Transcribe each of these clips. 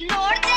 Lord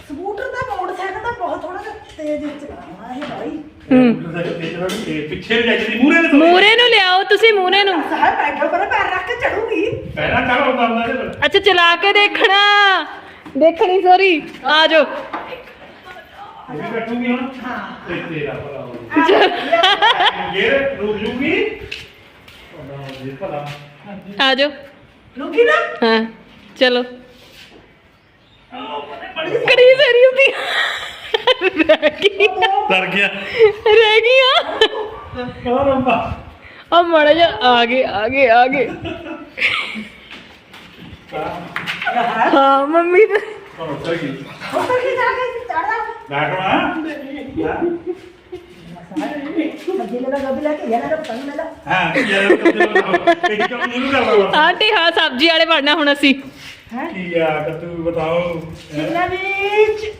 scooter ਦਾ motorcycle ਦਾ ਬਹੁਤ ਥੋੜਾ ਜਿਹਾ ਤੇਜ਼ ਚਲਾਉਣਾ ਹੈ ਭਾਈ ਤੇ ਪਿੱਛੇ ਵੀ ਜਾਂਦੀ ਮੂਰੇ ਦੇ ਮੂਰੇ ਨੂੰ ਲਿਆਓ ਤੁਸੀਂ ਮੂਰੇ ਨੂੰ। ਸਾਹਿਬ ਪੈਡਲ ਪਰ ਪੈਰ ਰੱਖ ਕੇ ਚੜੂਗੀ ਪਹਿਲਾਂ ਕਰ ਹੁੰਦਾ ਹੁੰਦਾ ਇਹਦੇ ਅੱਛਾ ਚਲਾ ਕੇ ਦੇਖਣਾ। ਦੇਖਣੀ ਸੋਰੀ ਆ ਜਾਓ। ਇਹ ਵੀ ਕੱਟੂਗੀ ਹੁਣ? ਹਾਂ। ਤੇ ਤੇਰਾ ਭਲਾ ਹੋ ਇਹ ਰੁਕ ਜੂਗੀ ਉਹਦਾ ਜੀ ਭਲਾ। ਆ ਜਾਓ। ਰੁਕੀ ਨਾ। ਹਾਂ ਚਲੋ ਕੜੀ ਰਹਿ ਗਈ ਡਰ ਗਿਆ। ਰਹਿ ਗਈਆਂ। ਹੋਰ ਅੰਬਾ ਆ ਮੜਾ ਜਾ ਹਾਂ ਮੰਮੀ ਤੇ ਗਈ। ਬੈਠਣਾ ਲੈ ਕੇ ਯਾਰ ਪਤੰਗ ਲੈ ਲਾ ਹਾਂ ਨਹੀਂ ਕਰਦਾ ਆਂਟੀ ਹਾਂ ਸਬਜ਼ੀ ਵਾਲੇ ਬਣਨਾ ਹੁਣ ਅਸੀਂ। ਹੈ ਕੀ ਆ ਤੂੰ ਬਤਾਓ? ਸ਼ਿਮਲਾ ਮਿਰਚੀ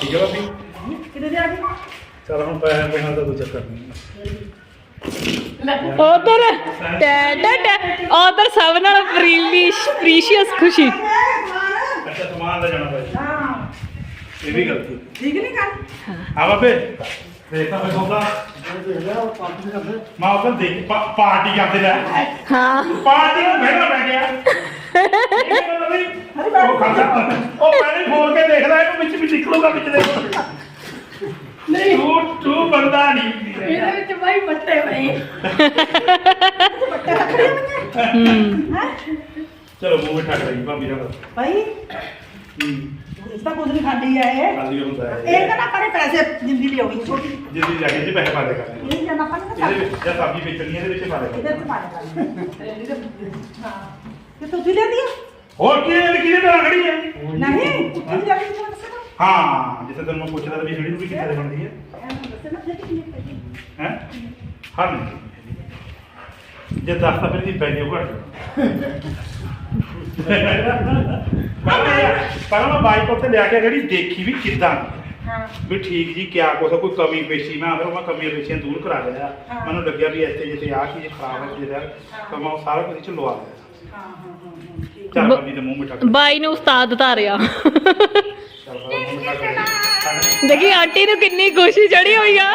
ਠੀਕ ਹੈ ਬਾਬੀ ਕਿਤੇ ਦੇ ਆ ਗਈ ਚਲ ਹੁਣ ਪੈਸੇ ਪੈਸਾ ਦਾ ਕੋਈ ਚੱਕਰ ਨਹੀਂ। ਉਧਰ ਟੈ ਟੈ ਟੈ ਉਧਰ ਸਭ ਨਾਲ ਪ੍ਰੀਲੀਸ਼ ਪ੍ਰੀਸ਼ੀਅਸ ਖੁਸ਼ੀ। ਅੱਛਾ ਸਮਾਨ ਲੈ ਜਾਣਾ ਭਾਈ। ਹਾਂ। ਇਹ ਵੀ ਗਲਤੀ। ਠੀਕ ਨਹੀਂ ਕਰ ਆ ਬਾਬੇ। ਦੇਖਦਾ ਮੈਂ ਸੌਦਾ ਮੈਂ ਉਹ ਦੇਖ ਪਾ- ਪਾਰਟੀ ਕਰਦੇ ਲੈ। ਹਾਂ। ਪਾਰਟੀ ਨੂੰ ਬਹਿਣਾ ਪੈ ਗਿਆ। ਇਹ ਕਹਿੰਦਾ ਵੀ ਉਹ ਖਾਂਦਾ ਉਹ ਪਹਿਲੇ ਫੋਨ ਕੇ ਦੇਖਦਾ ਇਹਨੂੰ ਵਿੱਚ ਵੀ ਨਿਕਲੂਗਾ ਵਿੱਚ ਦੇ ਨਹੀਂ ਤੂੰ ਤੂੰ ਬੰਦਾ ਨਹੀਂ। ਇਹਦੇ ਵਿੱਚ ਬਾਈ ਬੱਟੇ ਪਏ ਬੱਟੇ ਰੱਖੜੇ ਮੈਂ ਹੈ। ਚਲੋ ਮੂੰਹ ਮਿੱਠਾ ਕਰਾਈ ਭਾਬੀ ਨਾਲ। ਭਾਈ ਹੂੰ। ਇਸ ਤਾਂ ਕੁਝ ਨਹੀਂ ਖਾਂਦੀ ਹੈ ਇਹ। ਖਾਲੀ ਹੁੰਦਾ ਹੈ ਇਹ ਤਾਂ ਨਾ ਪੜੇ ਪੈਸੇ ਜਿੰਦੀ ਲਿਆਉਣੀ ਛੋਟੀ। ਜਿੱਦੀ ਜਾ ਕੇ ਜੀ ਪੈਸੇ ਪਾ ਦੇ ਕਰਦੇ ਇਹ ਜਨਾ ਪੜੇ ਨਾ ਇਹਦੇ ਵਿੱਚ ਜਾਂ ਸਬਜ਼ੀ ਵੇਚਣੀ ਹੈ, ਇਹਦੇ ਵਿੱਚ ਪਾ ਦੇ ਇਹਦੇ ਚ ਪਾ ਦੇ ਹਾਂ। ਤੇ ਤੂੰ ਵੀ ਲੈਂਦੀ ਹੈ ਹੋਰ ਕੀ ਹੈ ਕਿਹਦੇ ਨਾਲ ਖੜੀ ਹੈ ਨਹੀਂ ਉੱਥੇ ਜਾ ਕੇ ਤੁਹਾਨੂੰ ਦੱਸਣਾ ਹਾਂ ਜਿੱਥੇ ਤੈਨੂੰ ਮੈਂ ਪੁੱਛਦਾ ਤਾਂ ਵੀ ਜਿਹੜੀ ਨੂੰ ਵੀ ਕਿੱਥੇ ਬਣਦੀ ਹੈ? ਫਿਰ ਹੈ ਹਰ ਨਹੀਂ ਜੇ ਦਸ ਤਾਂ ਫਿਰ ਦੀ ਪੈ ਜਾਊ ਘੱਟ ਪਰ ਮੈਂ ਬਾਈਕ ਉੱਤੇ ਲਿਆ ਕੇ ਜਿਹੜੀ ਦੇਖੀ ਵੀ ਕਿੱਦਾਂ ਦੀ ਹਾਂ। ਵੀ ਠੀਕ ਜੀ ਕਿਆ ਕੁਛ ਆ, ਕੋਈ ਕਮੀ ਪੇਸ਼ੀ ਮੈਂ ਅਗਰ ਮੈਂ ਕਮੀਆਂ ਪੇਸ਼ੀਆਂ ਦੂਰ ਕਰਾ ਲਿਆ। ਹਾਂ। ਮੈਨੂੰ ਲੱਗਿਆ ਵੀ ਇੱਥੇ ਜਿੱਥੇ ਆਹ ਚੀਜ਼ ਖਰਾਬ ਹੈ ਜਿਹੜਾ ਤਾਂ ਮੈਂ ਉਹ ਸਾਰਾ ਕੁਝ ਚ ਲਵਾ ਲਿਆ। ਹਾਂ ਹਾਂ ਹਾਂ ਚੱਲ ਬ- ਬੰਦੀ ਦੇ ਮੂੰਹ ਮਿੱਠਾ ਕਰ ਬਾਈ ਨੂੰ ਉਸਤਾਦ ਧਾਰਿਆ ਚੱਲ ਕਰ ਦੇਖੀ ਆਂਟੀ ਨੂੰ ਕਿੰਨੀ ਖੁਸ਼ੀ ਚੜੀ ਹੋਈ ਆ।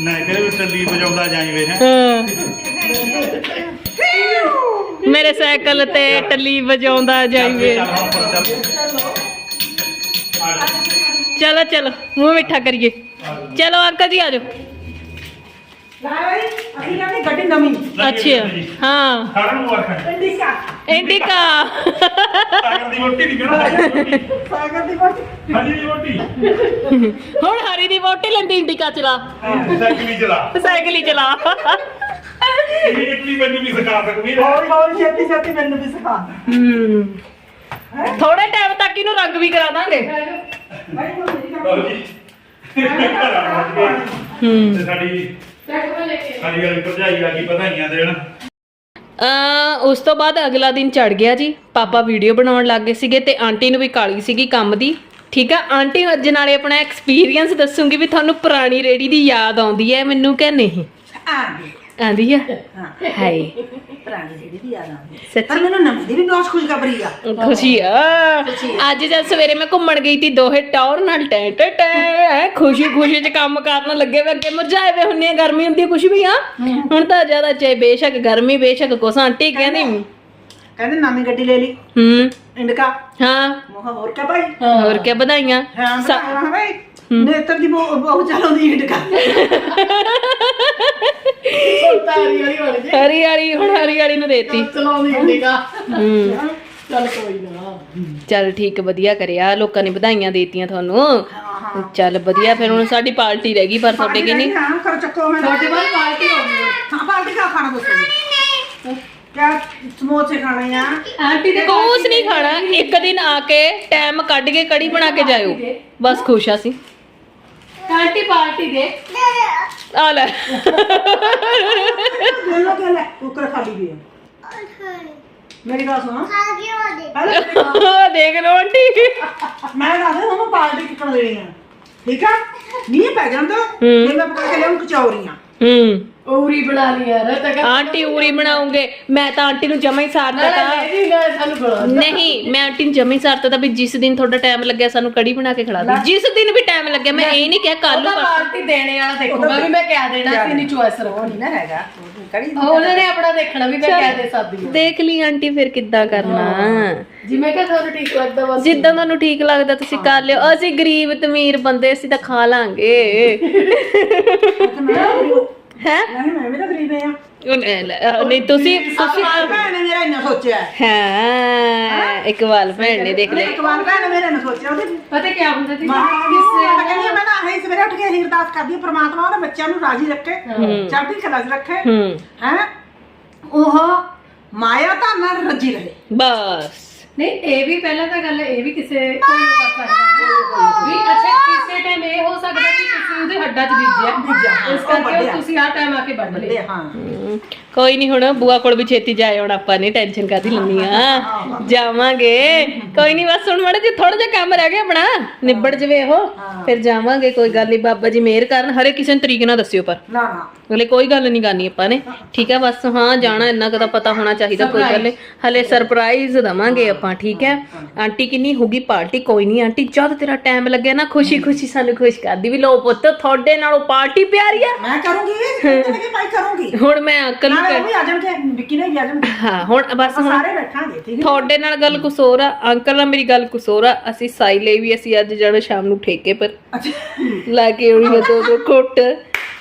ਨਾ ਵਿੱਚ ਟੱਲੀ ਵਜਾਉਂਦਾ ਜਾਈਵੇ ਹੈ ਹਾਂ। ਮੇਰੇ ਸਾਈਕਲ ਤੇ ਟੱਲੀ ਵਜਾਉਂਦਾ ਜਾਈਵੇ ਚੱਲ ਚੱਲ। ਮੂੰਹ ਮਿੱਠਾ ਕਰੀਏ। ਚਲੋ ਅੰਕਲ ਜੀ ਆ ਜਾਓ। ਲੈ ਭਾਈ ਅਸੀਂ ਕਹਿੰਦੇ ਗੱਡੀ ਨਵੀਂ। ਅੱਛਾ ਹਾਂ ਸਾਰਿਆਂ ਨੂੰ ਮੁਬਾਰਕਾਂ ਇੰਡੀਕਾ। ਇੰਡੀਕਾ। ਸਾਗਰ ਦੀ ਰੋਟੀ ਨਹੀਂ ਕਹਿਣਾ ਸਾਗਰ ਦੀ ਰੋਟੀ ਸਾਗਰ ਦੀ ਬੱਟ ਹਜੀ ਦੀ ਰੋਟੀ ਹੁਣ ਹਰੀ ਦੀ ਵੋਟੀ ਲੈਂਦੀ ਇੰਡੀਕਾ ਚਲਾ ਸਾਈਕਲ ਹੀ ਚਲਾ। ਸਾਈਕਲ ਹੀ ਚਲਾ। ਇਹ ਇਟਲੀ ਮੈਨੂੰ ਵੀ ਸਿਖਾ ਸਕਦੀ ਹੌਲੀ ਹੌਲੀ ਛੇਤੀ ਛੇਤੀ ਮੈਨੂੰ ਵੀ ਸਿਖਾ। ਹੂੰ। ਥੋੜੇ ਟਾਈਮ ਤੱਕ ਇਹਨੂੰ ਰੰਗ ਵੀ ਕਰਾ ਦਾਂਗੇ। ਭਾਈ ਹੂੰ। ਤੇ ਸਾਡੀ ਸਾਡੀ ਗੱਲ ਭਰਜਾਈ ਆ ਗਈ ਵਧਾਈਆਂ ਦੇਣ। ਅ ਉਸ ਤੋਂ ਬਾਅਦ ਅਗਲਾ ਦਿਨ ਚੜ ਗਿਆ ਜੀ। ਪਾਪਾ ਵੀਡੀਓ ਬਣਾਉਣ ਲੱਗ ਗਏ ਸੀਗੇ ਤੇ ਆਂਟੀ ਨੂੰ ਵੀ ਕਾਲੀ ਸੀਗੀ ਕੰਮ ਦੀ। ਠੀਕ ਆ? ਆਂਟੀ ਅੱਜ ਨਾਲੇ ਆਪਣਾ ਐਕਸਪੀਰੀਅੰਸ ਦੱਸੂਗੀ ਵੀ ਤੁਹਾਨੂੰ ਪੁਰਾਣੀ ਰੇੜੀ ਦੀ ਯਾਦ ਆਉਂਦੀ ਹੈ ਮੈਨੂੰ ਕਿ ਨਹੀਂ? ਆ ਗਈ। ਆਂਦੀ ਆ? ਹਾਂ। ਹਾਏ। ਪੁਰਾਣੀ ਜਿਹੜੀ ਵੀ ਯਾਦ ਆਉਂਦੀ? ਪਰ ਮੈਨੂੰ ਨਵੀਂ ਦੀ ਵੀ ਬਹੁਤ ਖੁਸ਼ਖਬਰੀ ਆ। ਖੁਸ਼ੀ ਆ। ਅੱਜ ਜਦ ਸਵੇਰੇ ਮੈਂ ਘੁੰਮਣ ਗਈ ਤੀ ਦੋਹੇ ਟੌਰ ਨਾਲ ਟੈ ਟੈ ਟੈ ਐ ਖੁਸ਼ੀ ਖੁਸ਼ੀ ਚ ਕੰਮ ਕਰਨ ਲੱਗੇ ਵੇ ਅੱਗੇ। ਮੁਰਝਾਏ ਵੇ ਹੁੰਨੇ ਗਰਮੀ ਹੁੰਦੀ ਕੁਛ ਵੀ ਆ। ਹੁਣ ਤਾਂ ਜ਼ਿਆਦਾ ਚਾਹੇ ਬੇਸ਼ੱਕ ਗਰਮੀ ਬੇਸ਼ੱਕ ਕੁਛ ਆਂਟੀ ਕਹਿੰਦੀ ਕਹਿੰਦੇ ਨਵੀਂ ਗੱਡੀ ਲੈ ਲਈ। ਹੂੰ। ਇੰਡਕਾ। ਹਾਂ। ਮੋਹ ਹੋਰ ਕਾ ਭਾਈ? ਹੋਰ ਕੀ ਵਧਾਈਆਂ? ਹਾਂ ਸਾ- ਹਾਂ ਭਾਈ। ਨੇਤਰ ਦੀ ਬਹੁਤ ਬਹੁਤ ਚਲਾਉਂਦੀ ਇੰਡਕਾ ਤਾਰੀ ਵਾਲੀ ਬਣ ਹਰੀ ਵਾਲੀ ਹੁਣ ਹਰੀ ਵਾਲੀ ਨੂੰ ਦੇਤੀ। ਚਲਾਉਂਦੀ ਇੰਡੀਕਾ ਹੂੰ। ਚੱਲ ਕੋਈ ਨਾ। ਚੱਲ ਠੀਕ ਵਧੀਆ ਕਰਿਆ। ਲੋਕਾਂ ਨੇ ਵਧਾਈਆਂ ਦੇਤੀਆਂ ਤੁਹਾਨੂੰ। ਚੱਲ ਵਧੀਆ ਫਿਰ ਹੁਣ ਸਾਡੀ ਪਾਰਟੀ ਰਹਿ ਗਈ ਪਰ ਤੁਹਾਡੇ ਕੀ ਨਹੀਂ ਹਾਂ ਕਰ ਚੱਕੋ ਮੈਂ ਤੁਹਾਡੇ ਬਾਅਦ ਪਾਰਟੀ ਹੋ ਗਈ। ਹਾਂ ਪਾਰਟੀ ਕਾ ਖਾਣਾ ਦੱਸੋ ਕਿਆ ਸਮੋਸੇ ਖਾਣੇ ਆ? ਆਂਟੀ ਦੇ ਕੁਛ ਨਹੀਂ ਖਾਣਾ। ਇੱਕ ਦਿਨ ਆ ਕੇ ਟਾਈਮ ਕੱਢ ਕੇ ਕੜੀ ਬਣਾ ਕੇ ਜਾਇਓ। ਬਸ ਖੁਸ਼ ਆ ਸੀ ਆਂਟੀ ਪਾਰਟੀ ਦੇ। ਆ ਲੈ। ਲੈ ਲੋ ਕੇ ਲੈ ਕੁੱਕਰ ਖਾਲੀ ਵੀ ਹੈ ਮੇਰੀ ਗੱਲ ਸੁਣੋ। ਪਹਿਲੇ ਦੇਖ ਲਓ ਆਂਟੀ। ਮੈਂ ਦੱਸਦਾ ਤੁਹਾਨੂੰ ਪਾਰਟੀ ਕਿੱਕਣ ਦੇਣੀ ਆ। ਠੀਕ ਆ? ਮੀਂਹ ਪੈ ਜਾਂਦਾ ਫਿਰ ਮੈਂ ਪਕਾ ਕੇ ਲਿਆਉਂ ਕਚੌਰੀਆਂ ਹੂੰ। ਔਰੀ ਬਣਾ ਲਈ ਯਾਰ ਤਾਂ ਕਹਿੰਦਾ ਆਂਟੀ ਉਰੀ ਬਣਾਉਂਗੇ। ਮੈਂ ਤਾਂ ਆਂਟੀ ਨੂੰ ਜਮਾ ਹੀ ਸਾਰਤਾ ਤਾ। ਨਹੀਂ ਨਾ ਸਾਨੂੰ ਬਣਾ ਨਹੀਂ ਮੈਂ ਆਂਟੀ ਨੂੰ ਜਮਾ ਹੀ ਸਾਰਤਾ ਤਾ ਵੀ ਜਿਸ ਦਿਨ ਤੁਹਾਡਾ ਟਾਈਮ ਲੱਗਿਆ ਸਾਨੂੰ ਕੜੀ ਬਣਾ ਕੇ ਖਿਲਾ ਦਿਓ। ਜਿਸ ਦਿਨ ਵੀ ਟਾਈਮ ਲੱਗਿਆ ਮੈਂ ਇਹ ਨਹੀਂ ਕਿਹਾ ਕੱਲ ਨੂੰ ਉਹਦਾ ਪਾਰਟੀ ਦੇਣੇ ਵਾਲਾ ਦੇਖੂਗਾ ਵੀ ਮੈਂ ਕਿਆ ਦੇਣਾ ਸੀ ਨਹੀਂ ਚੁਆਇਸ ਉਹ ਨਹੀਂ ਨਾ ਹੈਗਾ। ਕੜੀ ਉਹਨਾਂ ਨੇ ਆਪਣਾ ਦੇਖਣਾ ਵੀ ਮੈਂ ਕਿਆ ਦੇ ਸਕਦੀ ਹਾਂ ਦੇਖ ਲਈ ਆਂਟੀ ਫਿਰ ਕਿੱਦਾਂ ਕਰਨਾ। ਜਿਵੇਂ ਕਿ ਤੁਹਾਨੂੰ ਠੀਕ ਲੱਗਦਾ ਬਸ ਜਿੱਦਾਂ ਤੁਹਾਨੂੰ ਠੀਕ ਲੱਗਦਾ ਤੁਸੀਂ ਕਰ ਲਿਓ। ਅਸੀਂ ਗਰੀਬ ਤਮੀਰ ਬੰਦੇ ਅਸੀਂ ਤਾਂ ਖਾ ਲਾਂਗੇ। ਹੈ? ਨਹੀਂ ਮੈਂ ਵੀ ਤਾਂ ਗਰੀਬ ਆ ਨਹੀਂ ਤੁਸੀਂ ਤੁਸੀਂ ਭੈਣ ਨੇ ਮੇਰਾ ਇੰਨਾ ਸੋਚਿਆ ਹਾਂ। ਇਕਬਾਲ ਭੈਣ ਨੇ ਦੇਖ ਲਿਆ। ਇੱਕ ਵਾਰ ਭੈਣ ਨੇ ਮੇਰਾ ਇੰਨਾ ਸੋਚਿਆ ਉਹਦੇ ਪਤਾ ਕੀ ਹੁੰਦਾ ਸੀ? ਕਿਸੇ ਮੈਂ ਕਹਿੰਦੀ ਹਾਂ, ਮੈਂ ਨਾ ਆਹੀ ਸਵੇਰੇ ਉੱਠ ਕੇ ਅਰਦਾਸ ਕਰਦੀ ਹਾਂ, ਪ੍ਰਮਾਤਮਾ ਉਹਦੇ ਬੱਚਿਆਂ ਨੂੰ ਰਾਜੀ ਰੱਖੇ ਚੜ੍ਹਦੀ ਕਲਾ 'ਚ ਰੱਖੇ ਹੂੰ। ਹੈ? ਉਹ ਮਾਇਆ ਤਾਂ ਨਾਲ ਰੱਜੀ ਰਹੇ। ਬਸ। ਨਹੀਂ ਇਹ ਵੀ ਪਹਿਲਾਂ ਤਾਂ ਗੱਲ ਇਹ ਵੀ ਕਿਸੇ ਕੋਈ ਉਹ ਕਰ ਸਕਦਾ। ਹੈ ਵੀ ਅੱਛਾ ਕਿਸੇ ਟਾਈਮ ਇਹ ਹੋ ਸਕਦਾ ਕਿ ਤੁਸੀਂ ਉਹਦੇ ਹੱਡਾਂ 'ਚ ਬੀਜਿਆ ਬੀਜਿਆ, ਇਸ ਉਹ ਕਰਕੇ ਵੱਢਿਆ। ਉਹ ਤੁਸੀਂ ਆਹ ਟਾਈਮ ਆ ਕੇ ਵੱਢ ਲਏ। ਬੰਦੇ ਹਾਂ। ਹਮ, ਕੋਈ ਨਹੀਂ ਹੁਣ ਬੂਆ ਕੋਲ ਵੀ ਛੇਤੀ ਜਾਏ ਹੁਣ ਆਪਾਂ ਨਹੀਂ ਟੈਨਸ਼ਨ ਕਾਦੀ ਲੈਣੀ ਆ। ਜਾਵਾਂਗੇ। ਕੋਈ ਨਹੀਂ ਬਸ ਹੁਣ ਮੜਾ ਜੀ ਥੋੜਾ ਜਿਹਾ ਕੰਮ ਰਹਿ ਗਿਆ ਆਪਣਾ। ਨਿਬੜ ਜਵੇ ਉਹ ਫਿਰ ਜਾਵਾਂਗੇ ਕੋਈ ਗੱਲ ਨਹੀਂ ਬਾਬਾ ਜੀ ਮਿਹਰ ਕਰਨ ਹਰੇ ਕਿਸੇ ਨੂੰ ਤਰੀਕ ਨਾਲ ਦੱਸਿਓ ਪਰ। ਨਾ ਨਾ। ਕੋਈ ਗੱਲ ਨਹੀਂ ਕਰਨੀ ਆਪਾਂ ਨੇ। ਠੀਕ ਹੈ ਬਸ ਹਾਂ ਜਾਣਾ ਇੰਨਾ ਕੁ ਤਾਂ ਪਤਾ ਹੋਣਾ ਚਾਹੀਦਾ ਕੋਈ ਗੱਲ ਨਹੀਂ ਹਲੇ ਸਰਪ੍ਰਾਈਜ਼ ਦਵਾਂਗੇ ਆਪਾਂ ਠੀਕ ਹੈ ਆਂਟੀ ਕਿੰਨੀ ਹੋਗੀ ਪਾਰਟੀ ਕੋਈ ਨਹੀਂ ਆਂਟੀ ਜਦ ਤੇਰਾ ਟਾਈਮ ਲੱਗਿਆ ਨਾ ਖੁਸ਼ੀ ਖੁਸ਼ੀ ਸਾਨੂੰ ਖੁਸ਼ ਕਰਦੀ ਵੀ ਲੋ ਪੁੱਤ ਤੁਹਾਡੇ ਨਾਲੋਂ ਪਾਰਟੀ ਪਿਆਰੀ ਆ। ਮੈਂ ਕਰੂੰਗੀ ਕਿ ਭਾਈ ਕਰੂੰਗੀ। ਹੁਣ ਮੈਂ ਅੰਕਲ ਨੂੰ ਨਾਲੇ ਉਹ ਵੀ ਆ ਜਾਣਗੇ ਵਿੱਕੀ ਨੇ ਵੀ ਆ ਜਾਣਗੇ। ਹਾਂ ਹੁਣ ਬਸ ਹੁਣ ਸਾਰੇ ਬੈਠਾਂਗੇ ਠੀਕ ਹੈ ਤੁਹਾਡੇ ਨਾਲ ਗੱਲ ਕੁਛ ਹੋਰ ਆ ਅੰਕਲ ਨਾਲ ਮੇਰੀ ਗੱਲ ਕੁਛ ਹੋਰ ਆ। ਅਸੀਂ ਸਾਈ ਲਈ ਵੀ ਅਸੀਂ ਅੱਜ ਜਾਣਾ ਸ਼ਾਮ ਨੂੰ ਠੇਕੇ ਪਰ। ਲਾ ਕੇ ਆ ਦੋ ਦੋ ਕੁੱਟ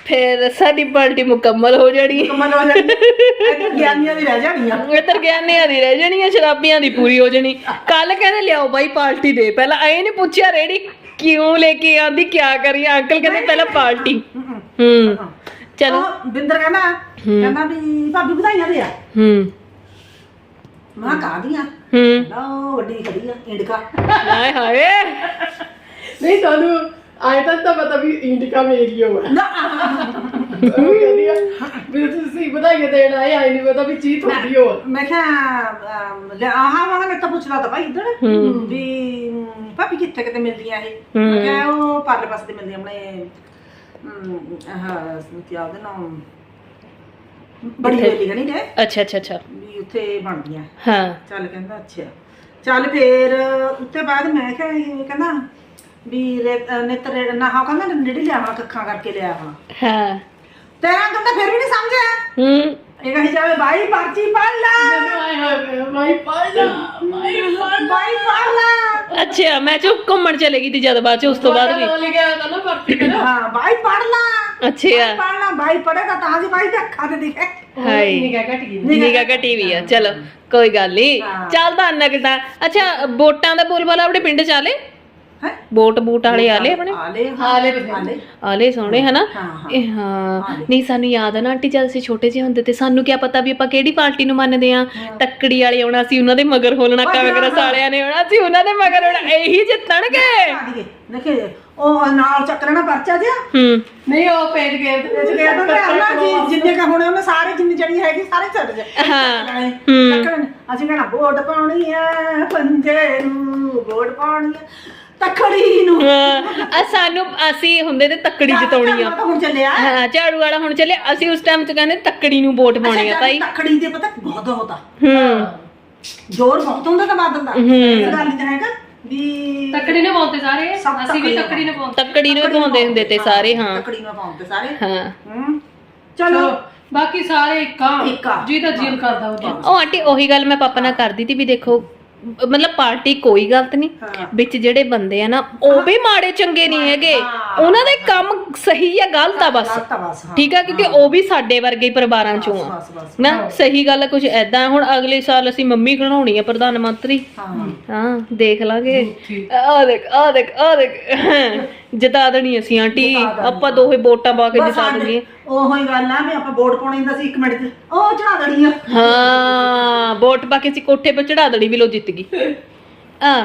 ਫਿਰ ਸਾਡੀ ਪਾਰਟੀ ਮੁਕੰਮਲ ਹੋ ਜਾਣੀ ਕਮਲ ਹੋ ਜਾਣੀ ਇੱਥੇ ਗਿਆਨੀਆਂ ਦੀ ਰਹਿ ਜਾਣੀਆਂ ਇਧਰ ਗਿਆਨੀਆਂ ਦੀ ਰਹਿ ਜਾਣੀ ਆ ਸ਼ਰਾਬੀਆਂ ਦੀ ਪੂਰੀ ਹੋ ਜਾਣੀ। ਕੱਲ ਕਹਿੰਦੇ ਲਿਆਓ ਬਾਈ ਪਾਰਟੀ ਦੇ। ਪਹਿਲਾਂ ਐ ਨਹੀਂ ਪੁੱਛਿਆ ਰੇੜੀ। ਕਿਉਂ ਲੈ ਕੇ ਆਂਦੀ ਕਿਆ ਕਰੀ ਅੰਕਲ ਕਹਿੰਦੇ ਪਹਿਲਾਂ ਪਾਰਟੀ। ਹੂੰ ਚਲੋ। ਉਹ ਬਿੰਦਰ ਕਹਿੰਦਾ ਕਹਿੰਦਾ ਵੀ ਭਾਬੀ ਵਧਾਈਆਂ ਦੇ ਆ। ਹੂੰ। ਮਾਂ ਕਾਹਦੀਆਂ? ਹੂੰ। ਲਓ ਵੱਡੀ ਖੜੀ ਆ ਇੰਡਕਾ। ਹਾਏ ਹਾਏ। ਨਹੀਂ ਤੁਹਾਨੂੰ ਆਏ ਤਾਂ ਤਾਂ ਪਤਾ ਵੀ ਇੰਡੀਕਾ ਮੇਰੀ ਹੋ ਹੈ ਨਾ। ਕਹਿੰਦੀ ਆ ਵੀ ਤੁਸੀਂ ਵਧਾਈਆਂ ਦੇਣ ਆਏ ਆਈ ਨਹੀਂ ਪਤਾ ਵੀ ਚੀਜ਼ ਤੁਹਾਡੀ ਹੋ ਮੈਂ ਕਿਹਾ ਅਮ, ਲੈ ਆਹਾਂ ਮੈਂ ਤਾਂ ਪੁੱਛਦਾ ਤਾਂ ਭਾਈ ਇੱਧਰ। ਵੀ ਭਾਬੀ ਕਿੱਥੇ ਕਿਤੇ ਮਿਲਦੀਆਂ ਇਹ? ਮੈਂ ਕਿਹਾ ਉਹ ਪਰਲੇ ਪਾਸੇ ਤੇ ਮਿਲਦੀਆਂ ਆਪਣੇ ਅਮ, ਆਹ ਕੀ ਉਹਦੇ ਨਾਮ? ਬੜੀ ਵੇਲੀ ਗਣੀ ਤੇ ਅੱਛਾ ਅੱਛਾ ਅੱਛਾ। ਵੀ ਉੱਥੇ ਬਣਦੀਆਂ। ਹਾਂ। ਚੱਲ ਕਹਿੰਦਾ ਅੱਛਾ। ਚੱਲ ਫੇਰ ਉੱਤੇ ਬਾਅਦ ਮੈਂ ਕਿਹਾ ਇਹ ਕਹਿੰਦਾ ਵੀ ਨਿਤਰ ਨਾ ਹਾਂ ਕਹਿੰਦਾ ਨੇੜੇ ਲਿਆਵਾਂ ਕੱਖਾਂ ਕਰਕੇ ਲਿਆਵਾਂ। ਹਾਂ। ਤੇਰਾ ਕਹਿੰਦਾ ਫਿਰ ਵੀ ਨਹੀਂ ਸਮਝਿਆ? ਹੂੰ। ਇਹ ਕਹੀ ਜਾਵੇ ਬਾਈ ਪਰਚੀ ਪੜ ਲਾ। ਆਏ ਹੋਏ ਮਾਈ ਪਾਲਾ ਮਾਈ ਬਾਈ ਪੜ ਲਾ। ਅੱਛਾ ਮੈਂ ਚੁੱਪ ਘੁੰਮਣ ਚਲੇ ਗਈ ਤੀ ਜਦ ਬਾਅਦ ਚ ਉਸ ਤੋਂ ਬਾਅਦ ਵੀ। ਲਿਖਿਆ ਤਾਂ ਨਾ ਪਰਚੀ ਤੇ ਹਾਂ ਬਾਈ ਪੜ ਲਾ। ਅੱਛਾ। ਪੜ ਲਾ ਬਾਈ ਪੜੇਗਾ ਤਾਂ ਜੀ ਬਾਈ ਦੇ ਅੱਖਾਂ ਤੇ ਦਿਖੇ। ਹਾਏ। ਨਿਗਾ ਘਟ ਵੀ ਆ। ਚਲੋ ਕੋਈ ਗੱਲ ਨਹੀਂ। ਚੱਲਦਾ ਅੰਨਾ ਕਿਤਾ ਅੱਛਾ ਵੋਟਾਂ ਦਾ ਬੋਲ ਬਾਲਾ ਆਪਣੇ ਪਿੰਡ ਚ ਆਲੇ ਹੈ? ਵੋਟ ਬੂਟ ਵਾਲੇ ਆਲੇ ਆਪਣੇ? ਆਲੇ ਹਾਲੇ ਬਥੇਰੇ। ਆਲੇ ਆਲੇ। ਸੋਹਣੇ ਹਨਾ? ਹਾਂ, ਹਾਂ। ਇਹ ਹਾਂ। ਨਹੀਂ ਸਾਨੂੰ ਯਾਦ ਆ ਨਾ ਆਂਟੀ ਜਦ ਅਸੀਂ ਛੋਟੇ ਜਿਹੇ ਹੁੰਦੇ ਤੇ ਸਾਨੂੰ ਕੀ ਪਤਾ ਵੀ ਆਪਾਂ ਕਿਹੜੀ ਪਾਰਟੀ ਨੂੰ ਮੰਨਦੇ ਆ? ਤੱਕੜੀ ਵਾਲੇ ਆਉਣਾ ਸੀ ਉਹਨਾਂ ਦੇ ਮਗਰ ਹੋਲਣਾ ਕਾਂਗਰਸ ਵਾਲਿਆਂ ਨੇ ਆਉਣਾ ਸੀ ਉਹਨਾਂ ਦੇ ਮਗਰ ਹੋਣਾ ਇਹੀ ਜਿੱਤਣਗੇ। ਦੇਖੇ ਉਹ ਨਾਲ ਚੱਕ ਲੈਣਾ ਪਰਚਾ ਜਿਆ ਹੂੰ। ਨਹੀਂ ਉਹ ਪੇਜ ਗਏ ਇਹ ਚ ਕਹਿ ਦੋ ਕਿ ਅੱਲਾ ਜੀ ਜਿੰਨੇ ਕਾ ਹੋਣੇ ਉਹਨੇ ਸਾਰੇ ਜਿੰਨੀ ਜੜੀ ਹੈਗੀ ਸਾਰੇ ਛੱਡ ਜਾ ਹਾਂ। ਹੂੰ। ਅਸੀਂ ਕਹਿਣਾ ਵੋਟ ਪਾਉਣੀ ਆ ਬੰਦੇ ਨੂੰ ਵੋਟ ਪਾਉਣੀ ਆ। ਤਖੜੀ ਨੂੰ। ਆ ਸਾਨੂੰ ਅਸੀਂ ਹੁੰਦੇ ਤੇ ਤੱਕੜੀ ਜਿਤਾਉਣੀ ਆ। ਤਾਂ ਹੁਣ ਚੱਲਿਆ। ਹਾਂ ਝਾੜੂ ਵਾਲਾ ਹੁਣ ਚੱਲੇ ਅਸੀਂ ਉਸ ਟਾਈਮ ਚ ਕਹਿੰਦੇ ਤੱਕੜੀ ਨੂੰ ਵੋਟ ਪਾਉਣੀ ਆ ਭਾਈ। ਤਖੜੀ ਦੇ ਪਤਾ ਬਹੁਤ ਹੁੰਦਾ ਹੂੰ। ਜ਼ੋਰ ਬਹੁਤ ਹੁੰਦਾ ਤਾਂ ਬਾਦਲ ਦਾ। ਇਹ ਗੱਲ ਨਹੀਂ ਹੈਗਾ ਵੀ ਤੱਕੜੀ ਨੇ ਪਾਉਂਦੇ ਸਾਰੇ? ਸਭ ਅਸੀਂ ਵੀ ਤੱਕੜੀ ਨੇ ਪਾਉਂਦੇ। ਤੱਕੜੀ ਨੂੰ ਪਾਉਂਦੇ ਹੁੰਦੇ ਤੇ ਸਾਰੇ ਹਾਂ। ਤਕੜੀ ਨੂੰ ਪਾਉਂਦੇ ਸਾਰੇ। ਹਾਂ। ਹੂੰ। ਚਲੋ। ਬਾਕੀ ਸਾਰੇ ਇੱਕ। ਇੱਕ। ਆ। ਜੀ ਤਾਂ ਜੀਲ ਕਰਦਾ ਉਹ ਉਹ ਆਂਟੀ ਉਹੀ ਗੱਲ ਮੈਂ ਪਾਪਾ ਨਾਲ ਕਰਦੀ ਤੀ ਵੀ ਦੇਖੋ ਮਤਲਬ ਪਾਰਟੀ ਕੋਈ ਗਲਤ ਨਹੀਂ। ਵਿੱਚ ਜਿਹੜੇ ਬੰਦੇ ਆ ਨਾ ਉਹ ਵੀ ਮਾੜੇ ਚੰਗੇ ਨਹੀਂ ਹੈਗੇ। ਉਹਨਾਂ ਦੇ ਕੰਮ ਸਹੀ ਆ ਗਲਤ ਆ ਬਸ ਠੀਕ ਆ ਕਿਉਂਕਿ ਉਹ ਵੀ ਸਾਡੇ ਵਰਗੇ ਪਰਿਵਾਰਾਂ ਚੋਂ ਆ। ਨਾ ਸਹੀ ਗੱਲ ਕੁਝ ਐਦਾਂ ਹੁਣ ਅਗਲੇ ਸਾਲ ਅਸੀਂ ਮੰਮੀ ਖਣਾਉਣੀ ਆ ਪ੍ਰਧਾਨ ਮੰਤਰੀ। ਹਾਂ। ਹਾਂ ਦੇਖ ਲਾਂਗੇ। ਆ ਦੇਖ ਆ ਦੇਖ ਆ ਦੇਖ। ਜਿਤਾ ਦੇਣੀ ਅਸੀਂ ਆਂਟੀ। ਆਪਾਂ ਦੋਹੇ ਵੋਟਾਂ ਪਾ ਕੇ ਬਸ ਜਿਤਾ ਉਹ ਹੀ ਗੱਲ ਆ ਵੀ ਆਪਾਂ ਵੋਟ ਪਾਉਣੀ ਹੁੰਦਾ ਸੀ 1 ਮਿੰਟ ਚ। ਉਹ ਚੜਾ ਦੇਣੀ ਆ। ਹਾਂ ਵੋਟ ਪਾ ਕੇ ਅਸੀਂ ਕੋਠੇ 'ਤੇ ਚੜਾ ਦੇਣੀ ਵੀ ਲੋ ਜਿੱਤ ਗਈ। ਆ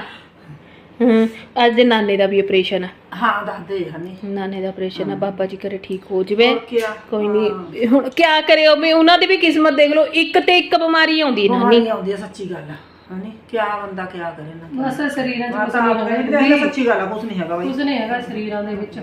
ਹੂੰ ਅੱਜ ਦੇ ਨਾਨੇ ਦਾ ਵੀ ਆਪਰੇਸ਼ਨ ਆ। ਹਾਂ ਦੱਸਦੇ ਹਨੀ। ਨਾਨੇ ਦਾ ਆਪਰੇਸ਼ਨ ਆ ਬਾਬਾ ਜੀ ਕਰੇ ਠੀਕ ਹੋ ਜਵੇ। ਕੋਈ ਨਹੀਂ ਹੁਣ ਕੀ ਕਰਿਓ ਵੀ ਉਹਨਾਂ ਦੀ ਵੀ ਕਿਸਮਤ ਦੇਖ ਲਓ ਇੱਕ ਤੇ ਇੱਕ ਬਿਮਾਰੀ ਆਉਂਦੀ ਨਾਨੀ ਬਿਮਾਰੀ ਆਉਂਦੀ ਆ ਸੱਚੀ ਗੱਲ ਆ। ਹਨੀ ਕੀ ਬੰਦਾ ਕੀ ਕਰੇ ਨਾ ਬਸ ਸਰੀਰਾਂ ਚ ਮੈਂ ਕੁਛ ਤਾਂ ਆਪ ਨਹੀਂ ਕਹਿੰਦੀ ਹਾਂ, ਸੱਚੀ ਗੱਲ ਆ ਕੁਝ ਨਹੀਂ ਹੈਗਾ ਬਾਈ। ਕੁਝ ਨਹੀਂ ਹੈਗਾ ਸਰੀਰਾਂ ਦੇ ਵਿੱਚ।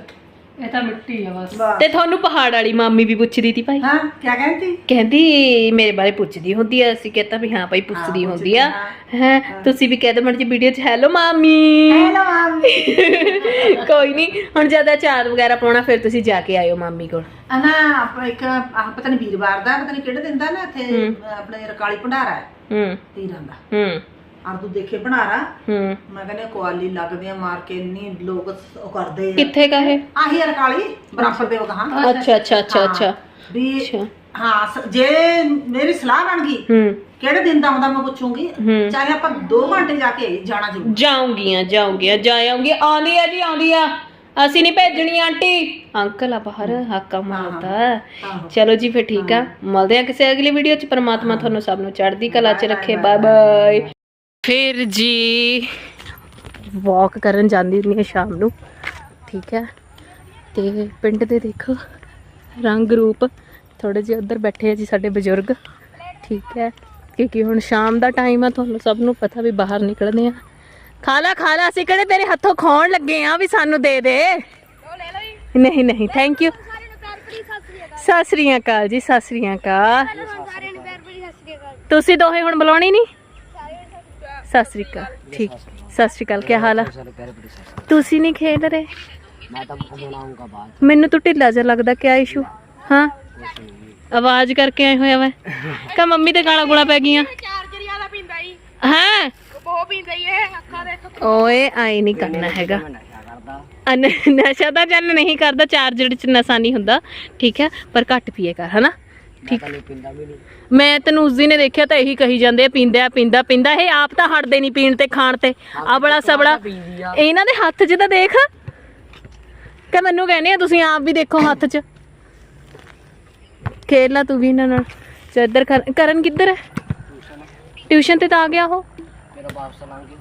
ਇਹ ਤਾਂ ਮਿੱਟੀ ਆ ਬਸ। ਤੇ ਤੁਹਾਨੂੰ ਪਹਾੜ ਵਾਲੀ ਮਾਮੀ ਵੀ ਪੁੱਛਦੀ ਤੀ ਭਾਈ? ਹਾਂ ਕੀ ਕਹਿੰਦੀ? ਕਹਿੰਦੀ ਮੇਰੇ ਬਾਰੇ ਪੁੱਛਦੀ ਹੁੰਦੀ ਆ। ਅਸੀਂ ਕਹਤਾ ਵੀ ਹਾਂ ਭਾਈ ਪੁੱਛਦੀ ਹਾਂ, ਹੁੰਦੀ ਆ। ਹੈ। ਤੁਸੀਂ ਵੀ ਕਹਿ ਦੋ ਮੜ ਜੀ ਵੀਡੀਓ 'ਚ ਹੈਲੋ ਮਾਮੀ! ਹੈਲੋ ਮਾਮੀ! ਕੋਈ ਨਹੀਂ ਹੁਣ ਜ਼ਿਆਦਾ ਅਚਾਰ ਵਗੈਰਾ ਪਾਉਣਾ ਫਿਰ ਤੁਸੀਂ ਜਾ ਕੇ ਆਇਓ ਮਾਮੀ ਕੋਲ। ਅਨਾ ਆਪਾਂ ਇੱਕ ਆਹ ਪਤਾ ਨਹੀਂ ਵੀਰਵਾਰ ਦਾ ਪਤਾ ਨਹੀਂ ਕਿਹੜੇ ਦਿਨ ਦਾ ਨਾ ਇੱਥੇ ਆਪਣੇ ਰਕਾਲੀ ਭੰਡਾਰਾ ਹੈ। ਹੂੰ। ਤੀਰਾਂ ਦਾ। ਹੂੰ। ਔਰ ਤੂੰ ਦੇਖੇ ਭੰਡਾਰਾ ਹੂੰ। ਮੈਂ ਕਹਿੰਦੀ ਕੁਆਲੀ ਲੱਗਦੇ ਆ ਮਾਰ ਕੇ ਇੰਨੀ ਲੋਕ ਉਹ ਕਰਦੇ ਆ। ਕਿੱਥੇ ਕਾ ਹੈ ਆਹੀ ਆ ਰਕਾਲੀ ਬਰਾਬਰ ਦੇ ਵਗਾ ਅੱਛਾ ਅੱਛਾ ਅੱਛਾ ਅੱਛਾ। ਵੀ ਅੱਛਾ। ਹਾਂ ਸ- ਜੇ ਮੇਰੀ ਸਲਾਹ ਬਣ ਗਈ ਹੂੰ। ਕਿਹੜੇ ਦਿਨ ਦਾ ਆਉਂਦਾ ਮੈਂ ਪੁੱਛੂੰਗੀ? ਹੂੰ। ਚਾਹੇ ਆਪਾਂ 2 ਘੰਟੇ ਜਾ ਕੇ ਜਾਣਾ ਜ਼ਰੂਰ। ਜਾਉਂਗੀਆਂ ਜਾਉਂਗੀਆਂ ਜਾ ਆਉਂਗੀ ਆਉਂਦੀ ਆ ਜੀ ਆਉਂਦੀ ਆ। ਅਸੀਂ ਨਹੀਂ ਭੇਜਣੀ ਆਂਟੀ। ਅੰਕਲ ਆ ਬਾਹਰ ਹਾਕਾ ਮਾਰਦਾ ਆਹੋ। ਚਲੋ ਜੀ ਫਿਰ ਠੀਕ ਆ। ਮਿਲਦੇ ਆ ਕਿਸੇ ਅਗਲੀ ਵੀਡੀਓ ਚ। ਪਰਮਾਤਮਾ ਤੁਹਾਨੂੰ ਸਭ ਨੂੰ ਚੜ੍ਹਦੀ ਕਲਾ ਚ ਰੱਖੇ। ਬਾਏ ਬਾਏ ਫਿਰ ਜੀ ਵਾਕ ਕਰਨ ਜਾਂਦੀ ਹੁੰਦੀ ਆ ਸ਼ਾਮ ਨੂੰ। ਠੀਕ ਹੈ। ਤੇ ਪਿੰਡ ਦੇ ਦੇਖੋ ਰੰਗ ਰੂਪ ਥੋੜੇ ਜਿਹੇ ਉੱਧਰ ਬੈਠੇ ਆ ਜੀ ਸਾਡੇ ਬਜ਼ੁਰਗ। ਠੀਕ ਹੈ। ਕਿਉਂਕਿ ਹੁਣ ਸ਼ਾਮ ਦਾ ਟਾਈਮ ਆ ਤੁਹਾਨੂੰ ਸਭ ਨੂੰ ਪਤਾ ਵੀ ਬਾਹਰ ਨਿਕਲਦੇ ਆ। ਖਾ ਲਾ ਖਾ ਲਾ ਅਸੀਂ ਕਿਹੜੇ ਤੇਰੇ ਹੱਥੋਂ ਖਾਣ ਲੱਗੇ ਆ ਵੀ ਸਾਨੂੰ ਦੇ ਦੇ। ਨਹੀਂ ਨਹੀਂ ਥੈਂਕ ਯੂ ਸਤਿ ਸ੍ਰੀ ਅਕਾਲ ਜੀ ਸਤਿ ਸ੍ਰੀ ਅਕਾਲ। ਤੁਸੀਂ ਦੋਹੇ ਹੁਣ ਬੁਲਾਉਣੀ ਨਹੀਂ ਸਤਿ ਸ੍ਰੀ ਅਕਾਲ। ਠੀਕ। ਸਤਿ ਸ੍ਰੀ ਅਕਾਲ ਕੀ ਹਾਲ ਆ? ਤੁਸੀਂ ਨਹੀਂ ਖੇਡ ਰਹੇ? ਮੈਨੂੰ ਤੂੰ ਢਿੱਲਾ ਜਿਹਾ ਲੱਗਦਾ, ਕਿਆ ਇਸ਼ੂ ਹਾਂ? ਆਵਾਜ਼ ਕਰਕੇ ਆਏ ਹੋਇਆ ਵਾ ਕਾ ਮੰਮੀ ਤੇ ਗਾਲਾਂ ਗੁਲਾ ਪੈ ਗਈਆਂ। ਚਾਰਜਰੀ ਵਾਲਾ ਪੀਂਦਾ ਹੀ? ਹਾਂ ਉਹ ਪੀਂਦਾ ਹੀ ਇਹ ਅੱਖਾਂ ਦੇਖ ਓਏ ਆਈ ਨਹੀਂ ਕਰਨਾ ਹੈਗਾ। ਨਸ਼ਾ ਤਾਂ ਚੱਲ ਨਹੀਂ ਕਰਦਾ, ਚਾਰਜਰ ਚ ਨਸ਼ਾ ਨਹੀਂ ਹੁੰਦਾ। ਠੀਕ ਹੈ, ਪਰ ਘੱਟ ਪੀਏ ਕਰ, ਹਨਾ? ਠੀਕ। ਮੈਂ ਤੈਨੂੰ ਉਸ ਦਿਨ ਦੇਖਿਆ ਤਾਂ ਇਹੀ ਕਹੀ ਜਾਂਦੇ ਆ, ਪੀਂਦਾ ਪੀਂਦਾ ਪੀਂਦਾ। ਇਹ ਆਪ ਤਾਂ ਹਟਦੇ ਨਹੀਂ ਪੀਣ ਤੇ ਖਾਣ ਤੇ। ਆ ਬੜਾ ਸਬੜਾ ਇਹਨਾਂ ਦੇ ਹੱਥ 'ਚ ਤਾਂ ਦੇਖ। ਕਿ ਮੈਨੂੰ ਕਹਿੰਦੇ ਆ ਤੁਸੀਂ ਆਪ ਵੀ ਦੇਖੋ ਹੱਥ 'ਚ। ਖੇਡ ਲਾ ਤੂੰ ਵੀ ਇਹਨਾਂ ਨਾਲ। ਚ ਇੱਧਰ ਕਰ- ਕਰਨ ਕਿੱਧਰ ਹੈ? ਟਿਊਸ਼ਨ ਤੇ ਤਾਂ ਆ ਗਿਆ ਉਹ? ਮੇਰਾ ਵਾਪਸ ਲਾਂਗੇ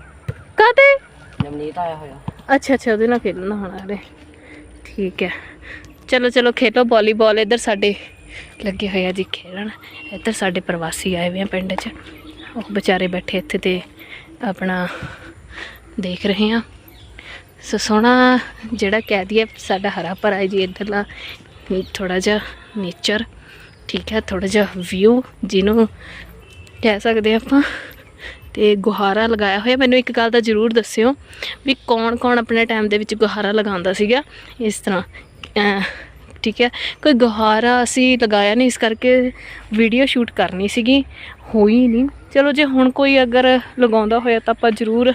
ਕਾਤੇ ਨਵਨੀਤ ਆਇਆ ਹੋਇਆ। ਅੱਛਾ ਅੱਛਾ ਉਹਦੇ ਨਾਲ ਖੇਲਣਾ ਹੋਣਾ ਅਰੇ। ਠੀਕ ਹੈ। ਚਲੋ ਚਲੋ ਖੇਲੋ ਵਾਲੀਬਾਲ ਇੱਧਰ ਸਾਡੇ। ਲੱਗੇ ਹੋਏ ਆ ਜੀ ਖੇਲਣ। ਇੱਧਰ ਸਾਡੇ ਪ੍ਰਵਾਸੀ ਆਏ ਹੋਏ ਆ ਪਿੰਡ 'ਚ। ਉਹ ਵਿਚਾਰੇ ਬੈਠੇ ਇੱਥੇ ਤੇ ਆਪਣਾ ਦੇਖ ਰਹੇ ਆ। ਸੋ ਸੋਹਣਾ ਜਿਹੜਾ ਕਹਿ ਦਈਏ, ਸਾਡਾ ਹਰਾ ਭਰਾ ਹੈ ਜੀ, ਇੱਧਰਲਾ ਥੋੜਾ ਜਿਹਾ ਨੇਚਰ ਠੀਕ ਹੈ ਥੋੜਾ ਜਿਹਾ ਵਿਊ ਜਿਹਨੂੰ ਕਹਿ ਸਕਦੇ ਆਪਾਂ। ਤੇ ਗੁਹਾਰਾ ਲਗਾਇਆ ਹੋਇਆ, ਮੈਨੂੰ ਇੱਕ ਗੱਲ ਦਾ ਜ਼ਰੂਰ ਦੱਸਿਓ ਵੀ ਕੌਣ ਕੌਣ ਆਪਣੇ ਟਾਈਮ ਦੇ ਵਿੱਚ ਗੁਹਾਰਾ ਲਗਾਉਂਦਾ ਸੀਗਾ? ਇਸ ਤਰ੍ਹਾਂ ਠੀਕ ਹੈ। ਕੋਈ ਗੁਹਾਰਾ ਅਸੀਂ ਲਗਾਇਆ ਨਹੀਂ, ਇਸ ਕਰਕੇ ਵੀਡੀਓ ਸ਼ੂਟ ਕਰਨੀ ਸੀਗੀ। ਹੋਈ ਨਹੀਂ। ਚਲੋ ਜੇ ਹੁਣ ਕੋਈ ਅਗਰ ਲਗਾਉਂਦਾ ਹੋਇਆ ਤਾਂ ਆਪਾਂ ਜ਼ਰੂਰ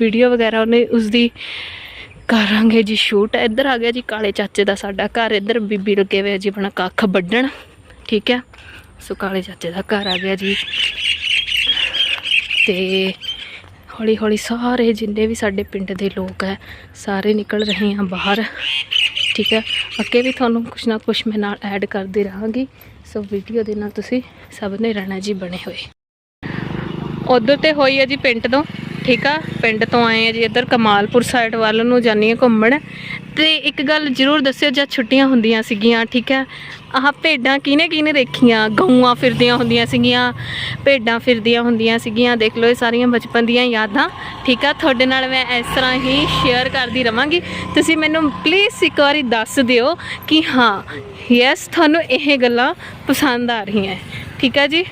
ਵੀਡੀਓ ਵਗੈਰਾ ਉਹਨੇ ਉਸ ਦੀ ਕਰਾਂਗੇ ਜੀ ਸ਼ੂਟ ਇੱਧਰ ਆ ਗਿਆ ਜੀ ਕਾਲੇ ਚਾਚੇ ਦਾ ਸਾਡਾ ਘਰ। ਇੱਧਰ ਬੀਬੀ ਲੱਗੇ ਹੋਏ ਜੀ ਆਪਣਾ ਕੱਖ ਵੱਢਣ। ਠੀਕ ਹੈ। ਸੋ ਕਾਲੇ ਚਾਚੇ ਦਾ ਘਰ ਆ ਗਿਆ ਜੀ। ਤੇ ਹੌਲੀ ਹੌਲੀ ਸਾਰੇ ਜਿੰਨੇ ਵੀ ਸਾਡੇ ਪਿੰਡ ਦੇ ਲੋਕ ਹੈ, ਸਾਰੇ ਨਿਕਲ ਰਹੇ ਆ ਬਾਹਰ। ਠੀਕ ਹੈ। ਅੱਗੇ ਵੀ ਤੁਹਾਨੂੰ ਕੁਛ ਨਾ ਕੁਛ ਮੈਂ ਨਾਲ ਐਡ ਕਰਦੀ ਰਹਾਂਗੀ। ਸੋ ਵੀਡੀਓ ਦੇ ਨਾਲ ਤੁਸੀਂ ਸਭ ਨੇ ਰਹਿਣਾ ਜੀ ਬਣੇ ਹੋਏ। ਉਧਰ ਤੇ ਹੋਈ ਹੈ ਜੀ ਪਿੰਡ ਤੋਂ, ਠੀਕ ਆ? ਪਿੰਡ ਤੋਂ ਆਏ ਆ ਜੀ ਇੱਧਰ ਕਮਾਲਪੁਰ ਸਾਈਡ ਵੱਲ ਨੂੰ ਜਾਨੀ ਆ ਘੁੰਮਣ। ਤੇ ਇੱਕ ਗੱਲ ਜ਼ਰੂਰ ਦੱਸਿਓ ਜਦ ਛੁੱਟੀਆਂ ਹੁੰਦੀਆਂ ਸੀਗੀਆਂ, ਠੀਕ ਹੈ? ਆਹ ਭੇਡਾਂ ਕਿਹਨੇ ਕਿਹਨੇ ਦੇਖੀਆਂ? ਗਊਆਂ ਫਿਰਦੀਆਂ ਹੁੰਦੀਆਂ ਸੀਗੀਆਂ, ਭੇਡਾਂ ਫਿਰਦੀਆਂ ਹੁੰਦੀਆਂ ਸੀਗੀਆਂ। ਦੇਖ ਲਓ ਇਹ ਸਾਰੀਆਂ ਬਚਪਨ ਦੀਆਂ ਯਾਦਾਂ। ਠੀਕ ਆ, ਤੁਹਾਡੇ ਨਾਲ ਮੈਂ ਇਸ ਤਰ੍ਹਾਂ ਹੀ ਸ਼ੇਅਰ ਕਰਦੀ ਰਵਾਂਗੀ। ਤੁਸੀਂ ਮੈਨੂੰ ਪਲੀਜ਼ ਇੱਕ ਵਾਰੀ ਦੱਸ ਦਿਓ ਕਿ ਹਾਂ ਯੈਸ ਤੁਹਾਨੂੰ ਇਹ ਗੱਲਾਂ ਪਸੰਦ ਆ ਰਹੀਆਂ। ਠੀਕ ਆ ਜੀ?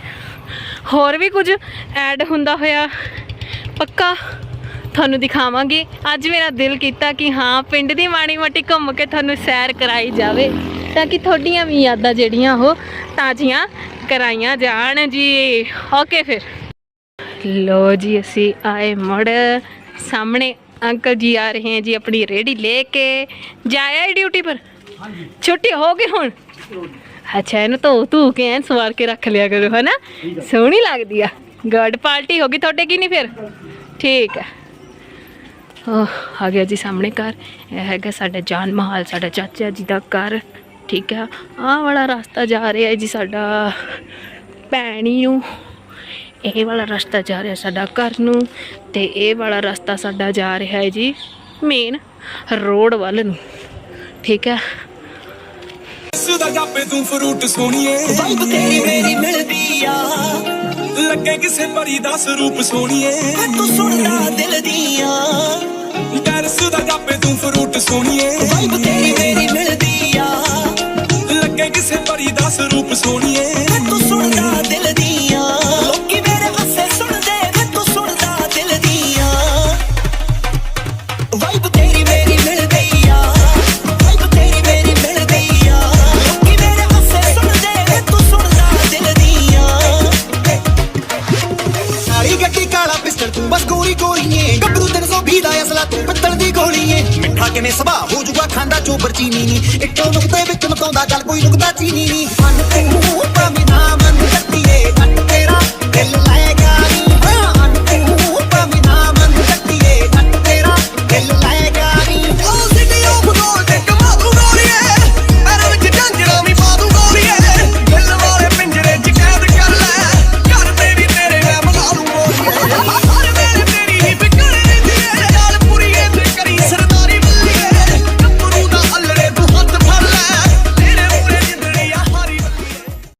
ਹੋਰ ਵੀ ਕੁਝ ਐਡ ਹੁੰਦਾ ਹੋਇਆ? ਪੱਕਾ? ਤੁਹਾਨੂੰ ਦਿਖਾਵਾਂਗੀ। ਅੱਜ ਮੇਰਾ ਦਿਲ ਕੀਤਾ ਕਿ ਹਾਂ, ਪਿੰਡ ਦੀ ਮਾੜੀ ਮੋਟੀ ਘੁੰਮ ਕੇ ਤੁਹਾਨੂੰ ਸੈਰ ਕਰਾਈ ਜਾਵੇ। ਤਾਂ ਕਿ ਤੁਹਾਡੀਆਂ ਵੀ ਯਾਦਾਂ ਜਿਹੜੀਆਂ ਉਹ ਤਾਜ਼ੀਆਂ ਕਰਾਈਆਂ ਜਾਣ ਜੀ। ਓਕੇ ਫਿਰ। ਲੋ ਜੀ ਅਸੀਂ ਆਏ ਮੁੜ। ਸਾਹਮਣੇ ਅੰਕਲ ਜੀ ਆ ਰਹੇ ਹੈ ਜੀ ਆਪਣੀ ਰੇੜੀ ਲੈ ਕੇ। ਜਾਇਆ ਡਿਊਟੀ ਪਰ? ਛੁੱਟੀ ਹੋ ਗਈ ਹੁਣ? ਅੱਛਾ ਇਹਨੂੰ ਧੋ ਧੂ ਕੇ ਐਨ ਸਵਾਰ ਕੇ ਰੱਖ ਲਿਆ ਕਰੋ ਹਨਾ? ਸੋਹਣੀ ਲੱਗਦੀ ਆ। ਗਰਡ ਪਾਰਟੀ ਹੋ ਗਈ ਤੁਹਾਡੇ ਕੀ ਨਹੀਂ ਫਿਰ? ਠੀਕ ਹੈ ਆ ਗਿਆ ਜੀ ਸਾਹਮਣੇ ਘਰ। ਇਹ ਹੈਗਾ ਸਾਡਾ ਜਾਨ ਮਹਾਲ ਸਾਡਾ ਚਾਚਾ ਜੀ ਦਾ ਘਰ। ਠੀਕ ਹੈ ਆਹ ਵਾਲਾ ਰਸਤਾ ਜਾ ਰਿਹਾ ਹੈ ਜੀ ਸਾਡਾ ਭੈਣੀ ਨੂੰ। ਇਹ ਵਾਲਾ ਰਸਤਾ ਜਾ ਰਿਹਾ ਸਾਡਾ ਘਰ ਨੂੰ ਤੇ ਇਹ ਵਾਲਾ ਰਸਤਾ ਸਾਡਾ ਜਾ ਰਿਹਾ ਹੈ ਜੀ ਮੇਨ ਰੋਡ ਵੱਲ ਨੂੰ। ਠੀਕ ਹੈ ਸੁਦਾ ਜਾਪੇ ਤੂੰ ਫਰੂਟ ਸੋਣੀਏ ਵਾਈਬ ਤੇਰੀ ਮੇਰੀ ਮਿਲਦੀ ਆ। ਲੱਗੇ ਕਿਸੇ ਪਰੀ ਦਾ ਸਰੂਪ ਸੋਣੀਏ ਤੂੰ ਸੁਣਦਾ ਦਿਲ ਦੀਆਂ। ਡਰ ਸੁਦਾ ਜਾਪੇ ਤੂੰ ਫਰੂਟ ਸੋਣੀਏ ਵਾਈਬ ਤੇਰੀ ਮੇਰੀ ਮਿਲਦੀ ਆ ਸਰੂਪ ਸੋਣੀਏ ਤੂੰ ਸੁਣਦਾ ਦਿਲ ਦੀਆਂ। ਲੋਕੀ ਮੇਰੇ ਹਾਸੇ ਸੁਣਦੇ ਵੇ ਤੂੰ ਸੁਣਦਾ ਦਿਲ ਦੀਆਂ। ਵਾਈਬ ਤੇਰੀ ਮੇਰੀ ਮਿਲਦੀ ਆ। ਵਾਈਬ ਤੇਰੀ ਮੇਰੀ ਮਿਲਦੀ ਆ। ਲੋਕੀ ਮੇਰੇ ਹਾਸੇ ਸੁਣਦੇ ਵੇ ਤੂੰ ਸੁਣਦਾ ਦਿਲ ਦੀਆਂ। ਕਾਲੀ ਗੱਡੀ ਕਾਲਾ ਪਿਸਟਲ ਤੂੰ ਬਸ ਗੋਰੀ ਗੋਰੀਏ ਗੱਭਰੂ 320 ਦਾ ਅਸਲਾ ਤੂੰ ਪਿੱਤਲ ਦੀ ਗੋਲੀਏ। ਮਿੱਠਾ ਕਿਵੇਂ ਸੁਭਾਅ ਹੋ ਜੂਗਾ ਖਾਂਦਾ ਚੋਬਰ ਚੀਨੀ ਨੀ। ਇੱਕੋ ਨੁਕਤੇ ਵਿੱਚ ਮਕਾਉਂਦਾ ਚੱਲ ਕੋਈ ਨੁਕਤਾ ਚੀਨੀ ਨੀ।